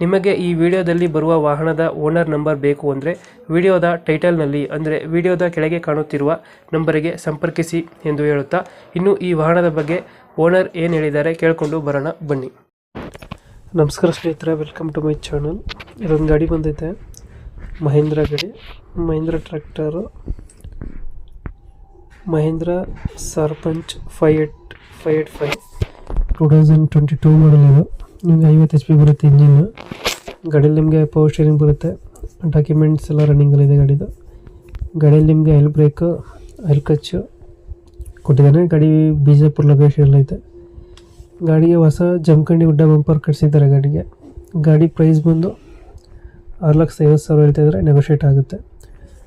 ನಿಮಗೆ ಈ ವಿಡಿಯೋದಲ್ಲಿ ಬರುವ ವಾಹನದ ಓನರ್ ನಂಬರ್ ಬೇಕು ಅಂದರೆ ವಿಡಿಯೋದ ಟೈಟಲ್ನಲ್ಲಿ ಅಂದರೆ ವಿಡಿಯೋದ ಕೆಳಗೆ ಕಾಣುತ್ತಿರುವ ನಂಬರಿಗೆ ಸಂಪರ್ಕಿಸಿ ಎಂದು ಹೇಳುತ್ತಾ, ಇನ್ನು ಈ ವಾಹನದ ಬಗ್ಗೆ ಓನರ್ ಏನು ಹೇಳಿದ್ದಾರೆ ಕೇಳಿಕೊಂಡು ಬರೋಣ, ಬನ್ನಿ. ನಮಸ್ಕಾರ ಸ್ನೇಹಿತರೆ, ವೆಲ್ಕಮ್ ಟು ಮೈ ಚಾನಲ್. ಇದೊಂದು ಗಾಡಿ ಬಂದೈತೆ ಮಹೇಂದ್ರ ಗಾಡಿ. Mahindra tractor. Mahindra Sarpanch five eight five eight five. Two thousand twenty two model ಇದು. ನಿಮಗೆ ಐವತ್ತು ಎಚ್ ಪಿ ಬರುತ್ತೆ ಇಂಜಿನ್ ಗಾಡಿಯಲ್ಲಿ ನಿಮಗೆ ಪವರ್ ಸ್ಟೇರಿಂಗ್ ಬರುತ್ತೆ. ಡಾಕ್ಯುಮೆಂಟ್ಸ್ ಎಲ್ಲ ರನ್ನಿಂಗಲ್ಲಿದೆ ಗಾಡಿದು. ಗಾಡಿಯಲ್ಲಿ ನಿಮಗೆ ಐಲ್ ಬ್ರೇಕು ಐಲ್ ಕಚ್ಚು ಕೊಟ್ಟಿದ್ದಾನೆ. ಗಾಡಿ ಬಿಜಾಪುರ ಲೊಕೇಶನ್ ಐತೆ. ಗಾಡಿಗೆ ಹೊಸ ಜಮಖಂಡಿ ಗುಡ್ಡ ಬಂಪರ್ ಕಟ್ಸಿದ್ದಾರೆ ಗಾಡಿಗೆ. ಗಾಡಿ ಪ್ರೈಸ್ ಬಂದು ಆರು ಲಕ್ಷ ಐವತ್ತು ಸಾವಿರ ಹೇಳ್ತಾ ಇದ್ದಾರೆ. ನೆಗೋಷಿಯೇಟ್ ಆಗುತ್ತೆ.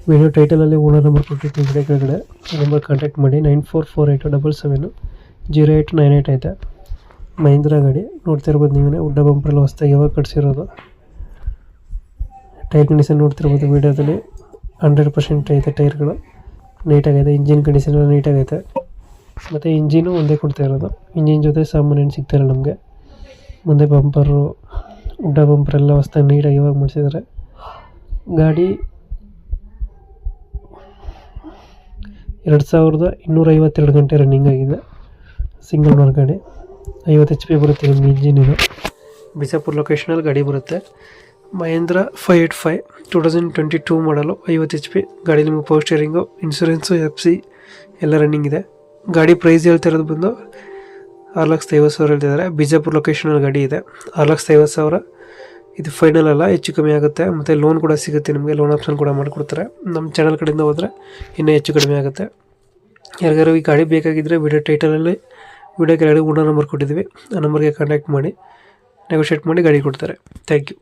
ವಿಡಿಯೋ ಟೈಟಲಲ್ಲಿ ಓನರ್ ನಂಬರ್ ಕೊಟ್ಟಿರ್ತೀನಿ ಬ್ರೇಕ್ ಕೆಳಗಡೆ. ನಂಬರ್ ಕಾಂಟ್ಯಾಕ್ಟ್ ಮಾಡಿ. Nine four four eight double seven zero eight nine eight ಐತೆ. ಮಹೀಂದ್ರ ಗಾಡಿ ನೋಡ್ತಾ ಇರ್ಬೋದು ನೀವೇ ಉಡ್ಡ ಬಂಪರೆಲ್ಲ ಹೊಸ್ದಾಗಿ ಯಾವಾಗ ಕಟ್ಸಿರೋದು. ಟೈರ್ ಕಂಡೀಷನ್ ನೋಡ್ತಿರ್ಬೋದು ವೀಡಿಯೋದಲ್ಲಿ. ಹಂಡ್ರೆಡ್ ಪರ್ಸೆಂಟ್ ಐತೆ ಟೈರ್ಗಳು. ನೀಟಾಗೈತೆ, ಇಂಜಿನ್ ಕಂಡೀಷನ್ ಎಲ್ಲ ನೀಟಾಗೈತೆ. ಮತ್ತು ಇಂಜಿನು ಒಂದೇ ಕೊಡ್ತಾ ಇರೋದು. ಇಂಜಿನ್ ಜೊತೆ ಸಾಮಾನ್ಯ ಸಿಗ್ತಾಯಿಲ್ಲ ನಮಗೆ. ಮುಂದೆ ಬಂಪರು, ಉಡ್ಡ ಬಂಪರ್ ಎಲ್ಲ ಹೊಸ್ದಾಗಿ ನೀಟಾಗಿ ಯಾವಾಗ ಮಾಡಿಸಿದ್ದಾರೆ. ಗಾಡಿ ಎರಡು ಸಾವಿರದ ಇನ್ನೂರ ಐವತ್ತೆರಡು ಗಂಟೆ ರನ್ನಿಂಗ್ ಆಗಿದೆ. ಸಿಂಗಲ್ ಮಾರ್ಗಾಡಿ ಗಾಡಿ. ಐವತ್ತು ಎಚ್ ಪಿ ಬರುತ್ತೆ ನಿಮ್ಮ ಇಂಜಿನ್ ಇದು ಬಿಜಾಪುರ ಲೊಕೇಶನಲ್ಲಿ ಗಾಡಿ ಬರುತ್ತೆ. Mahindra five eight five two thousand twenty two model ಐವತ್ತು ಎಚ್ ಪಿ ಗಾಡಿ ನಿಮಗೆ power steering insurance F C ಎಲ್ಲ ರನ್ನಿಂಗ್ ಇದೆ. ಗಾಡಿ ಪ್ರೈಸ್ ಹೇಳ್ತಿರೋದು ಬಂದು ಆರು ಲಕ್ಷದ ಐವತ್ತು ಸಾವಿರ ಹೇಳ್ತಿದ್ದಾರೆ ಬಿಜಾಪುರ ಲೊಕೇಶನಲ್ಲಿ ಗಾಡಿ ಇದೆ. ಆರು ಲಕ್ಷದ ಐವತ್ತು ಸಾವಿರ. ಇದು ಫೈನಲ್ ಅಲ್ಲ, ಹೆಚ್ಚು ಕಮ್ಮಿ ಆಗುತ್ತೆ. ಮತ್ತು ಲೋನ್ ಕೂಡ ಸಿಗುತ್ತೆ ನಿಮಗೆ ಲೋನ್ ಆಪ್ಷನ್ ಕೂಡ ಮಾಡಿಕೊಡ್ತಾರೆ. ನಮ್ಮ ಚಾನಲ್ ಕಡೆಯಿಂದ ಹೋದರೆ ಇನ್ನೂ ಹೆಚ್ಚು ಕಡಿಮೆ ಆಗುತ್ತೆ. ಯಾರಿಗಾರು ಈ ಗಾಡಿ ಬೇಕಾಗಿದ್ದರೆ ವಿಡಿಯೋ ಟೈಟಲಲ್ಲಿ ವಿಡಿಯೋ ಕೆಳಗಡೆ ಓನರ್ ನಂಬರ್ ಕೊಟ್ಟಿದ್ದೀವಿ. ಆ ನಂಬರ್ಗೆ ಕಾಂಟ್ಯಾಕ್ಟ್ ಮಾಡಿ ನೆಗೋಷಿಯೇಟ್ ಮಾಡಿ ಗಾಡಿ ಕೊಡ್ತಾರೆ. Thank you